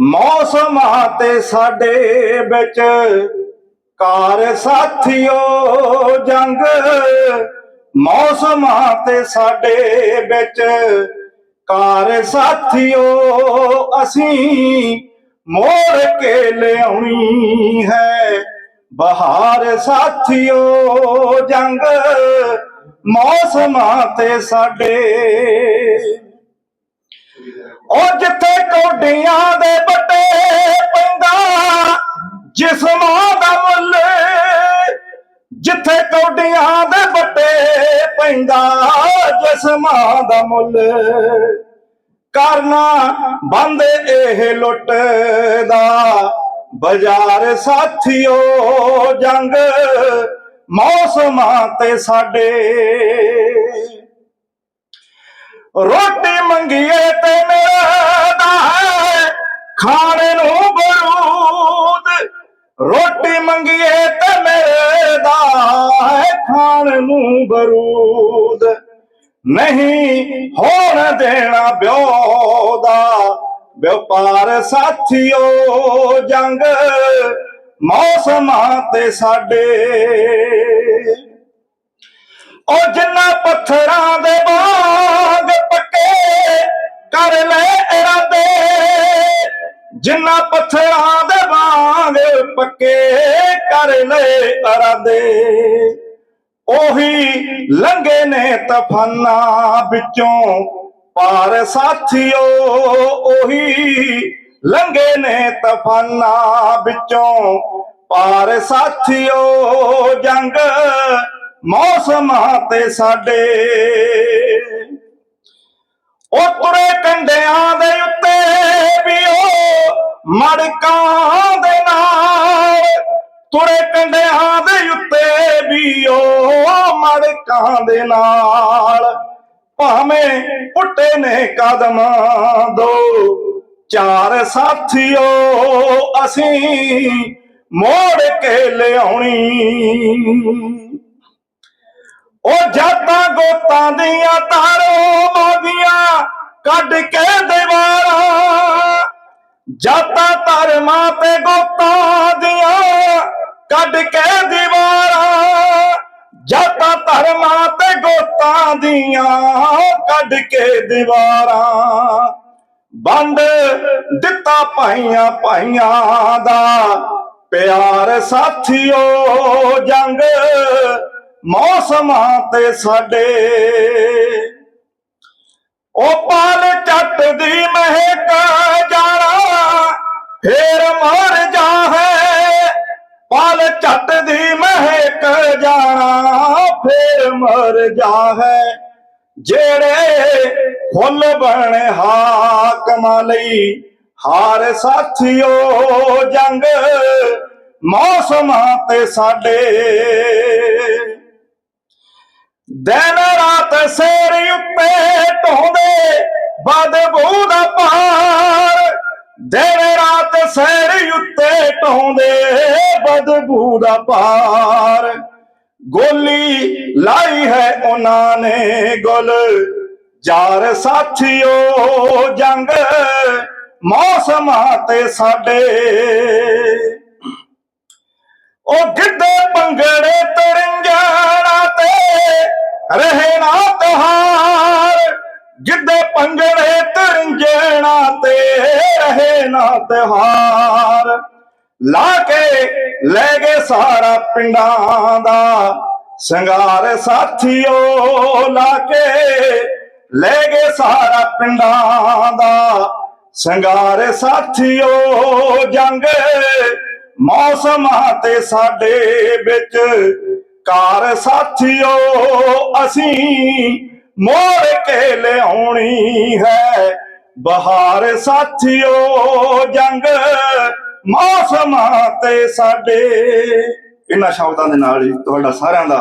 ਮੌਸਮ ਤੇ ਸਾਡੇ ਵਿੱਚ। ਕਾਰ ਸਾਥੀਓ, ਜੰਗ। ਮੌਸਮ ਤੇ ਸਾਡੇ ਵਿੱਚ। ਕਾਰ ਸਾਥੀਓ, ਅਸੀਂ ਮੋੜ ਕੇ ਲਿਆਉਣੀ ਹੈ। ਬਹਾਰ ਸਾਥੀਓ, ਜੰਗ। ਮੌਸਮਾਂ ਤੇ ਸਾਡੇ ਉਹ ਜਿੱਥੇ ਕੋਡੀਆਂ ਦੇ ਬੱਟੇ ਪੈਂਦਾ ਜਿਸਮਾਂ ਦਾ ਮੁੱਲ ਜਿੱਥੇ ਕੋਡੀਆਂ ਦੇ ਬੱਟੇ ਪੈਂਦਾ ਜਿਸਮਾਂ ਦਾ ਮੁੱਲ ਕਰਨਾ ਬੰਦ ਇਹ ਲੁੱਟ ਦਾ। ਬਾਜ਼ਾਰ ਸਾਥੀਓ, ਜੰਗ ਮੌਸਮਾਂ ਤੇ ਸਾਡੇ ਰੋਟੀ ਮੰਗੀਏ ਤੇ ਮੇਰਾ ਦਾ ਹੈ ਖਾਣੇ ਨੂੰ ਬਰੂਦ। ਰੋਟੀ ਮੰਗੀਏ ਤੇ ਮੇਰੇ ਦਾ ਹੈ ਖਾਣ ਨੂੰ ਬਰੂਦ। ਨਹੀਂ ਹੋਣ ਦੇਣਾ ਬਿਓ ਦਾ। ਵਪਾਰ ਸਾਥੀਓ, ਜੰਗ ਮੌਸਮਾਂ ਤੇ ਸਾਡੇ। ਉਹ ਜਿੰਨਾ ਪੱਥਰਾਂ ਦੇ ਬਾਗ ਕਰ ਲੈ ਇਰਾਦੇ ਜਿੰਨਾ ਪੱਥਰਾਂ ਦੇ ਵਾਂਗ ਪੱਕੇ ਕਰ ਲੈ ਇਰਾਦੇ। ਉਹੀ ਲੰਗੇ ਨੇ ਤਫਾਨਾ ਵਿੱਚੋਂ ਪਾਰ ਸਾਥੀਓ, ਉਹੀ ਲੰਗੇ ਨੇ ਤਫਾਨਾ ਵਿੱਚੋਂ ਪਾਰ ਸਾਥੀਓ। ਜੰਗ ਮੌਸਮਾਂ ਤੇ ਸਾਡੇ ਉਹ ਤੁਰੇ ਕੰਡਿਆਂ ਦੇ ਉੱਤੇ ਵੀ ਉਹ ਮੜਕਾਂ ਦੇ ਨਾਲ। ਤੁਰੇ ਕੰਡਿਆਂ ਦੇ ਉੱਤੇ ਵੀ ਉਹ ਮੜਕਾਂ ਦੇ ਨਾਲ। ਭਾਵੇਂ ਪੁੱਟੇ ਨੇ ਕਦਮ ਦੋ, ਚਾਰ ਸਾਥੀਓ, ਅਸੀਂ ਮੋੜ ਕੇ ਲਿਆਉਣੀ। ਉਹ ਜਾਤਾਂ ਗੋਤਾਂ ਦੀਆਂ ਤਾਰੋ ਮਾਦੀਆਂ ਕੱਢ ਕੇ ਦੀਵਾਰਾਂ। ਜਾਤਾਂ ਧਰਮਾਂ ਤੇ ਗੋਤਾਂ ਦੀਆਂ ਕੱਢ ਕੇ ਦੀਵਾਰਾਂ। ਜਾਤਾਂ ਧਰਮਾਂ ਤੇ ਗੋਤਾਂ ਦੀਆਂ ਕੱਢ ਕੇ ਦੀਵਾਰਾਂ। ਬੰਦ ਦਿੱਤਾ ਭਾਈਆਂ ਭਾਈਆਂ ਦਾ ਪਿਆਰ ਸਾਥੀਓ ਜੰਗ ਮੌਸਮਾਂ ਤੇ ਸਾਡੇ। ਉਹ ਪਾਲ ਚੱਟ ਦੀ ਮਹਿਕ ਜਾਣਾ, ਫੇਰ ਮਰ ਜਾ ਹੈ ਪਾਲ ਚੱਟ ਦੀ ਮਹਿਕ ਜਾਣਾ, ਫੇਰ ਮਰ ਜਾ ਹੈ ਜਿਹੜੇ ਫੁੱਲ ਬਣੇ ਹਾਕਮਾਂ ਲਈ, ਹਾਰ ਸਾਥੀਓ ਜੰਗ ਮੌਸਮਾਂ ਤੇ ਸਾਡੇ। ਦਿਨ ਰਾਤ ਸੇਰ ਉੱਤੇ ਢੋਂਦੇ ਬਦਬੂ ਦਾ ਪਾਰ ਦਿਨ ਰਾਤ ਸੇਰ ਉੱਤੇ ਢੋਂਦੇ ਬਦਬੂ ਦਾ ਪਾਰ ਗੋਲੀ ਲਾਈ ਹੈ ਉਹਨਾਂ ਨੇ ਗੁਲ। ਜਾਰ ਸਾਥੀਓ, ਜੰਗ ਮੌਸਮ ਤੇ ਸਾਡੇ। ਉਹ ਗਿੱਧੇ ਪੰਗੜੇ ਤਰੰਗਾਣਾ ਤੇ ਰਹੇ ਨਾ ਤਿਹਾਰ ਗਿੱਧੇ ਪੰਗੜੇ ਤਰੰਗਾਣਾ ਤੇ ਰਹੇ ਨਾ ਤਿਹਾਰ ਲਾ ਕੇ ਲੈ ਗਏ ਸਾਰਾ ਪਿੰਡਾਂ ਦਾ ਸੰਗਾਰ ਸਾਥੀਓ, ਲਾ ਕੇ ਲੈ ਗਏ ਸਾਰਾ ਪਿੰਡਾਂ ਦਾ ਸੰਗਾਰ ਸਾਥੀਓ। ਜੰਗ ਮੌਸਮਾਂ ਤੇ ਸਾਡੇ ਵਿੱਚ ਕਾਰ ਸਾਥੀਓ, ਅਸੀਂ ਮੋੜ ਕੇ ਲਿਆਉਣੀ ਹੈ। ਬਹਾਰ ਸਾਥੀਓ, ਜੰਗ ਮੌਸਮਾਂ ਤੇ ਸਾਡੇ। ਇਹਨਾਂ ਸ਼ਬਦਾਂ ਦੇ ਨਾਲ ਹੀ ਤੁਹਾਡਾ ਸਾਰਿਆਂ ਦਾ